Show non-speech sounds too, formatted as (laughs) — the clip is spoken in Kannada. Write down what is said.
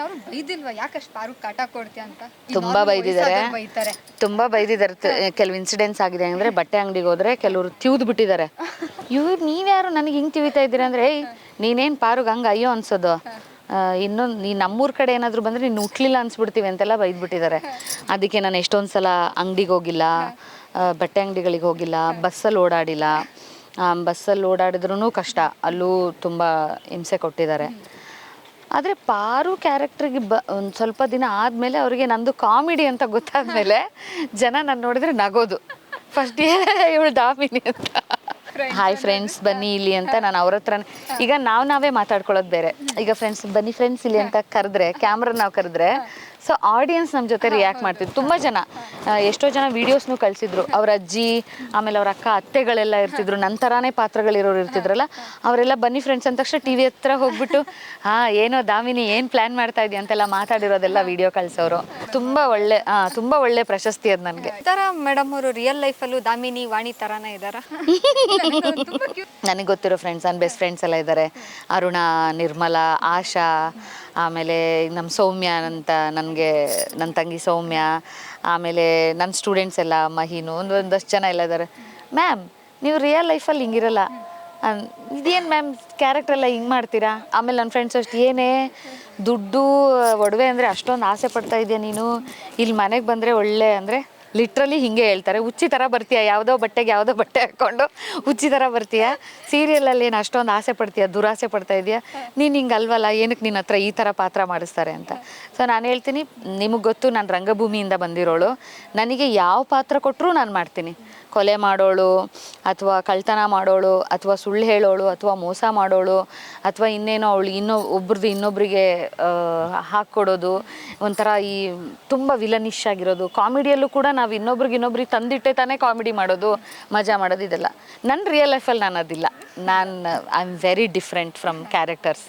ಯಾರು ಬೈದಿಲ್ವಾ? ಯಾಕಷ್ಟು ಕಾಟ ಕೊಡ್ತೀಯ ಅಂತ? ಈ ತುಂಬಾ normal ಬೈದಿದ್ದಾರೆ. ವಯಸ್ಸಾದವ್ರು ಬೈತಾರೆ. ತುಂಬಾ ಬೈದಿದ್ದಾರೆ. ಕೆಲವು ಇನ್ಸಿಡೆಂಟ್ಸ್ ಆಗಿದೆ ಅಂದ್ರೆ ಬಟ್ಟೆ ಅಂಗಡಿಗೆ ಹೋದ್ರೆ ಕೆಲವರು ತಿವ್ದು ಬಿಟ್ಟಿದ್ದಾರೆ. ಇವ್ರು ನೀವ್ಯಾರು ನನಗೆ ಹಿಂಗ್ ತಿವಿತಾ ಇದ್ದೀರಾ ಅಂದ್ರೆ ಏಯ್ ನೀನೇನ್ ಪಾರುಗ್ ಹಂಗ ಅಯ್ಯೋ ಅನ್ಸೋದು. ಇನ್ನೊಂದು ನೀ ನಮ್ಮೂರ್ ಕಡೆ ಏನಾದ್ರು ಬಂದ್ರೆ ನೀನು ಉಟ್ಲಿಲ್ಲ ಅನ್ಸ್ಬಿಡ್ತೀವಿ ಅಂತೆಲ್ಲ ಬೈದ್ಬಿಟ್ಟಿದ್ದಾರೆ. ಅದಕ್ಕೆ ನಾನು ಎಷ್ಟೊಂದು ಸಲ ಅಂಗಡಿಗೆ ಹೋಗಿಲ್ಲ ಆ, ಬಟ್ಟೆ ಅಂಗಡಿಗಳಿಗೆ ಹೋಗಿಲ್ಲ ಬಸ್ಸಲ್ಲಿ ಓಡಾಡಿಲ್ಲ. ಬಸ್ಸಲ್ಲಿ ಓಡಾಡಿದ್ರು ಕಷ್ಟ. ಅಲ್ಲೂ ತುಂಬ ಹಿಂಸೆ ಕೊಟ್ಟಿದ್ದಾರೆ. ಆದರೆ ಪಾರು ಕ್ಯಾರೆಕ್ಟ್ರಿಗೆ ಬ ಒಂದು ಸ್ವಲ್ಪ ದಿನ ಆದಮೇಲೆ ಅವರಿಗೆ ನಂದು ಕಾಮಿಡಿ ಅಂತ ಗೊತ್ತಾದ್ಮೇಲೆ ಜನ ನಾನು ನೋಡಿದ್ರೆ ನಗೋದು. ಫಸ್ಟ್ (laughs) ಇವಳು ದಾಮಿನಿ ಅಂತ. ಹಾಯ್ ಫ್ರೆಂಡ್ಸ್ ಬನ್ನಿ ಇಲ್ಲಿ ಅಂತ ನಾನು ಅವ್ರ ಹತ್ರ ಈಗ ನಾವು ನಾವೇ ಮಾತಾಡ್ಕೊಳ್ಳೋದು ಬೇರೆ. ಈಗ ಫ್ರೆಂಡ್ಸ್ ಬನ್ನಿ ಫ್ರೆಂಡ್ಸ್ ಇಲ್ಲಿ ಅಂತ ಕರೆದ್ರೆ ಕ್ಯಾಮ್ರಾ ನಾವು ಕರೆದ್ರೆ ಸೊ ಆಡಿಯನ್ಸ್ ನಮ್ಮ ಜೊತೆ ರಿಯಾಕ್ಟ್ ಮಾಡ್ತಿದ್ರು. ತುಂಬ ಜನ. ಆ, ಎಷ್ಟೋ ಜನ ವೀಡಿಯೋಸ್ನು ಕಳಿಸಿದ್ರು. ಅವ್ರ ಅಜ್ಜಿ ಆಮೇಲೆ ಅವ್ರ ಅಕ್ಕ ಅತ್ತೆಗಳೆಲ್ಲ ಇರ್ತಿದ್ರು. ನಂತರಾನೇ ಪಾತ್ರಗಳಿರೋರು ಇರ್ತಿದ್ರಲ್ಲ ಅವರೆಲ್ಲ ಬನ್ನಿ ಫ್ರೆಂಡ್ಸ್ ಅಂದ ತಕ್ಷಣ ಟಿ ವಿ ಹತ್ರ ಹೋಗ್ಬಿಟ್ಟು ಹಾ ಏನೋ ದಾಮಿನಿ ಏನು ಪ್ಲ್ಯಾನ್ ಮಾಡ್ತಾ ಇದೀಯ? ಅಂತೆಲ್ಲ ಮಾತಾಡಿರೋದೆಲ್ಲ ವಿಡಿಯೋ ಕಳ್ಸೋರು. ತುಂಬ ಒಳ್ಳೆ ಆ, ತುಂಬ ಒಳ್ಳೆ ಪ್ರಶಸ್ತಿ ಅದು ನನಗೆ. ಈ ಮೇಡಮ್ ಅವರು ರಿಯಲ್ ಲೈಫಲ್ಲೂ ದಾಮಿನಿ ವಾಣಿ ಥರನೇ ಇದ್ದಾರ? (laughs) ನನಗೆ ಗೊತ್ತಿರೋ ಫ್ರೆಂಡ್ಸ್ ನನ್ನ ಬೆಸ್ಟ್ ಫ್ರೆಂಡ್ಸ್ ಎಲ್ಲ ಇದ್ದಾರೆ ಅರುಣ ನಿರ್ಮಲಾ ಆಶಾ ಆಮೇಲೆ ನಮ್ಮ ಸೌಮ್ಯ ಅಂತ ನನಗೆ ನನ್ನ ತಂಗಿ ಸೌಮ್ಯ, ಆಮೇಲೆ ನನ್ನ ಸ್ಟೂಡೆಂಟ್ಸ್ ಎಲ್ಲ, ಮಹೀನು, ಒಂದು ಒಂದಷ್ಟು ಜನ ಎಲ್ಲ ಇದ್ದಾರೆ ಮ್ಯಾಮ್, ನೀವು ರಿಯಲ್ ಲೈಫಲ್ಲಿ ಹಿಂಗಿರಲ್ಲ. ಇದೇನು ಮ್ಯಾಮ್ ಕ್ಯಾರೆಕ್ಟರ್ ಎಲ್ಲ ಹಿಂಗೆ ಮಾಡ್ತೀರಾ? ಆಮೇಲೆ ನನ್ನ ಫ್ರೆಂಡ್ಸ್ ಅಷ್ಟು, ಏನೇ, ದುಡ್ಡು, ಒಡವೆ ಅಂದರೆ ಅಷ್ಟೊಂದು ಆಸೆ ಪಡ್ತಾ ಇದೆಯಾ ನೀನು? ಇಲ್ಲಿ ಮನೆಗೆ ಬಂದರೆ ಒಳ್ಳೆ, ಅಂದರೆ ಲಿಟ್ರಲಿ ಹಿಂಗೆ ಹೇಳ್ತಾರೆ. ಹುಚ್ಚಿ ಥರ ಬರ್ತೀಯ? ಯಾವುದೋ ಬಟ್ಟೆಗೆ ಯಾವುದೋ ಬಟ್ಟೆ ಹಾಕ್ಕೊಂಡು ಹುಚ್ಚಿ ಥರ ಬರ್ತೀಯಾ? ಸೀರಿಯಲಲ್ಲಿ ಏನು ಅಷ್ಟೊಂದು ಆಸೆ ಪಡ್ತೀಯ? ದುರಾಸೆ ಪಡ್ತಾ ಇದೆಯಾ ನೀನು ಹಿಂಗೆ ಅಲ್ವಲ್ಲ ಏನಕ್ಕೆ ನಿನ್ನ ಹತ್ರ ಈ ಥರ ಪಾತ್ರ ಮಾಡಿಸ್ತಾರೆ ಅಂತ. ಸೊ ನಾನು ಹೇಳ್ತೀನಿ, ನಿಮಗೆ ಗೊತ್ತು, ನಾನು ರಂಗಭೂಮಿಯಿಂದ ಬಂದಿರೋಳು. ನನಗೆ ಯಾವ ಪಾತ್ರ ಕೊಟ್ಟರೂ ನಾನು ಮಾಡ್ತೀನಿ. ಕೊಲೆ ಮಾಡೋಳು, ಅಥವಾ ಕಳ್ತನ ಮಾಡೋಳು, ಅಥವಾ ಸುಳ್ಳು ಹೇಳೋಳು, ಅಥವಾ ಮೋಸ ಮಾಡೋಳು, ಅಥವಾ ಇನ್ನೇನೋ ಅವಳು ಇನ್ನೊ ಒಬ್ರದ್ದು ಇನ್ನೊಬ್ರಿಗೆ ಹಾಕ್ಕೊಡೋದು ಒಂಥರ ಈ ತುಂಬ ವಿಲನಿಶ್ ಆಗಿರೋದು. ಕಾಮಿಡಿಯಲ್ಲೂ ಕೂಡ ನಾವು ಇನ್ನೊಬ್ರಿಗೆ ಇನ್ನೊಬ್ರಿಗೆ ತಂದಿಟ್ಟೆ ತಾನೇ ಕಾಮಿಡಿ ಮಾಡೋದು, ಮಜಾ ಮಾಡೋದು ಇದೆಲ್ಲ. ನನ್ನ ರಿಯಲ್ ಲೈಫಲ್ಲಿ ನಾನು ಅದಿಲ್ಲ. ನಾನು I am very different from characters